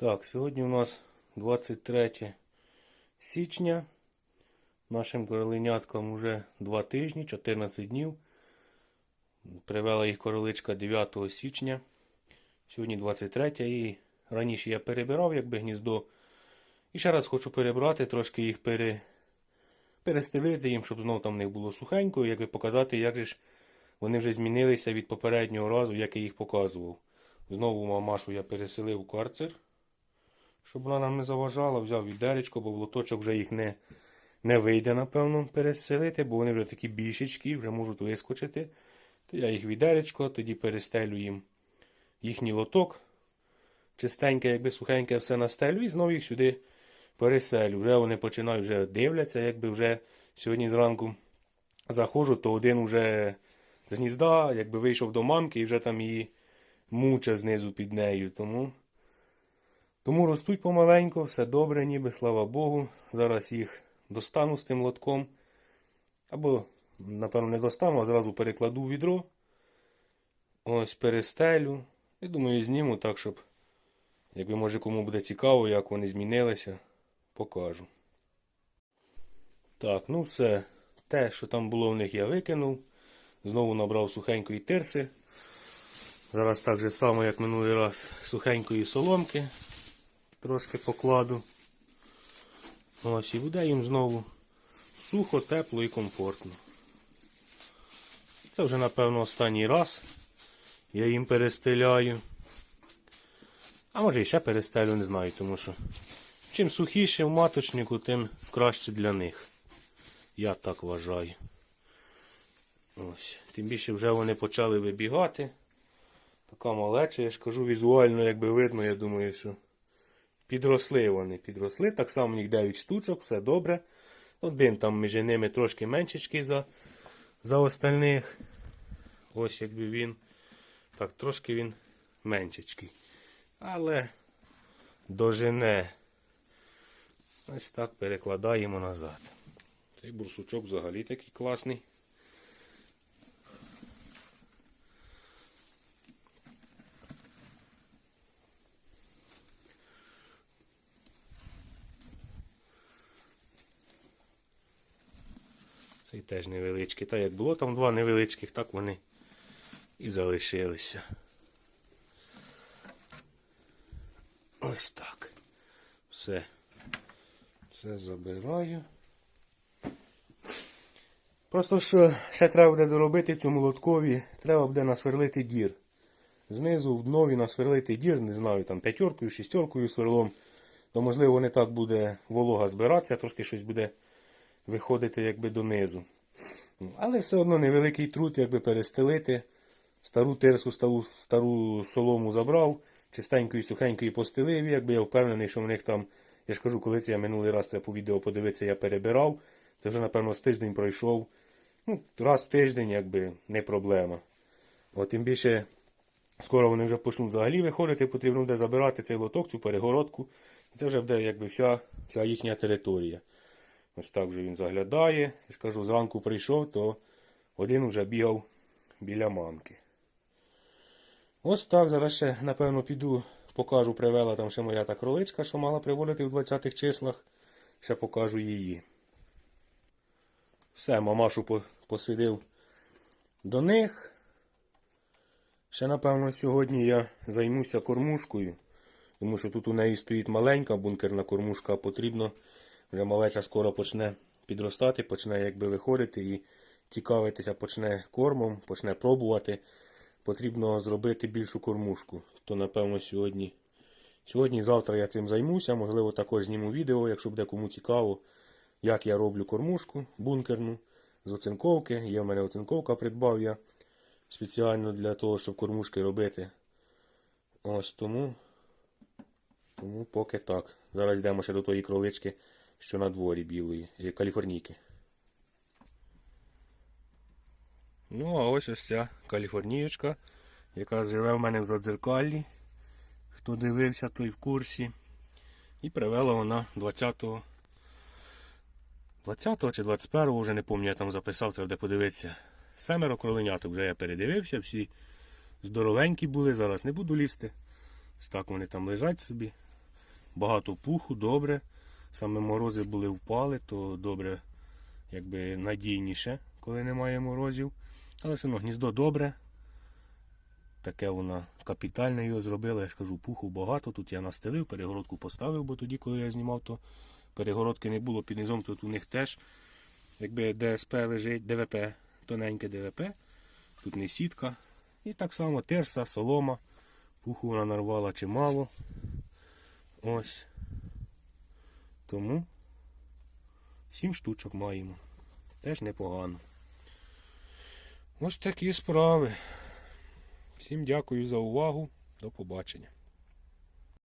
Так, сьогодні у нас 23 січня. Нашим короленяткам вже 2 тижні, 14 днів. Привела їх короличка 9 січня. Сьогодні 23 і раніше я перебирав якби гніздо. І ще раз хочу перебрати, трошки їх пере... перестелити їм, щоб знов там них було сухенько, якби показати, як же ж вони вже змінилися від попереднього разу, як я їх показував. Знову мамашу я переселив у карцер, щоб вона нам не заважала. Взяв відеречко, бо в лоточок вже їх не, не вийде, напевно, переселити, бо вони вже такі більшечки, вже можуть вискочити. То я їх відеречко, тоді перестелю їм їхній лоток. Чистеньке, якби сухеньке все настелю і знову їх сюди переселю. Вже вони починають вже дивляться, якби вже сьогодні зранку заходжу, то один вже з гнізда, якби вийшов до мамки і вже там її муча знизу під нею. Тому, тому ростуть помаленько, все добре, ніби, слава Богу. Зараз їх достану з тим лотком. Або, напевно, не достану, а зразу перекладу відро. Ось перестелю. І думаю, зніму так, щоб, якби може кому буде цікаво, як вони змінилися, покажу. Так, ну все. Те, що там було в них, я викинув. Знову набрав сухенької тирси. Зараз так же само, як минулий раз, сухенької соломки трошки покладу. Ось і буде їм знову сухо, тепло і комфортно. Це вже, напевно, останній раз. Я їм перестеляю. А може і ще перестелю, не знаю, тому що чим сухіше в маточнику, тим краще для них. Я так вважаю. Ось. Тим більше вже вони почали вибігати. Така малеча, я ж кажу, візуально, якби видно, я думаю, що підросли вони, підросли. Так само у них 9 штучок, все добре. Один там між ними трошки меншечки за, за остальних. Ось якби він. Так, трошки він меншечкий. Але дожене. Ось так перекладаємо назад. Цей бурсучок взагалі такий класний. Цей теж невеличкий. Та як було там два невеличких, так вони і залишилися. Ось так. Все. Все забираю. Просто що ще треба буде доробити цьому лоткові, треба буде насверлити дір. Знизу в днові насверлити дір, не знаю, там п'ятеркою, шістеркою сверлом. То можливо не так буде волога збиратися, трошки щось буде виходити якби донизу. Ну, Але все одно невеликий труд, якби перестелити. Стару тирсу, стару, стару солому забрав, чистенькою, сухенькою постелив, якби я впевнений, що в них там, я ж кажу, коли це я минулий раз треба по відео подивитися, я перебирав. Це вже, напевно, з тиждень пройшов. Ну, раз в тиждень, якби, не проблема. От тим більше, скоро вони вже почнуть взагалі виходити, потрібно буде забирати цей лоток, цю перегородку. Це вже буде якби вся, вся їхня територія. Ось так вже він заглядає. Я ж кажу, зранку прийшов, то один вже бігав біля мамки. Ось так, зараз ще, напевно, піду, покажу, привела там ще моя та кроличка, що мала приводити в 20-х числах. Ще покажу її. Все, мамашу посидив до них. Ще, напевно, сьогодні я займуся кормушкою. Тому що тут у неї стоїть маленька бункерна кормушка, а потрібно, вже малеча скоро почне підростати, почне якби виходити і цікавитися, почне кормом, почне пробувати. Потрібно зробити більшу кормушку. То, напевно, сьогодні. Сьогодні, завтра я цим займуся. Можливо, також зніму відео, якщо буде кому цікаво, як я роблю кормушку бункерну з оцинковки. Є в мене оцинковка, придбав я спеціально для того, щоб кормушки робити. Ось тому. Тому поки так. Зараз йдемо ще до тої кролички, що на дворі білої, е, каліфорнійки. Ну, а ось ось ця каліфорнієчка, яка живе в мене в Задзеркаллі. Хто дивився, той в курсі. І привела вона 20-го. 20-го чи 21-го, вже не пам'ятаю, я там записав, треба буде подивитися. Семеро кроленяток вже я передивився, всі здоровенькі були, зараз не буду лізти. Так вони там лежать собі. багато пуху, добре. Саме морози були впали, то добре, якби надійніше, коли немає морозів. Але все одно гніздо добре. Таке воно капітальне його зробили. Я ж кажу, пуху багато. Тут я настелив, перегородку поставив, бо тоді, коли я знімав, то перегородки не було під низом, тут у них теж якби ДСП лежить, ДВП, тоненьке ДВП. Тут не сітка. І так само терса, солома. Пуху вона нарвала чимало. Ось. Тому 7 штучок маємо. Теж непогано. Ось такі справи. Всім дякую за увагу. До побачення.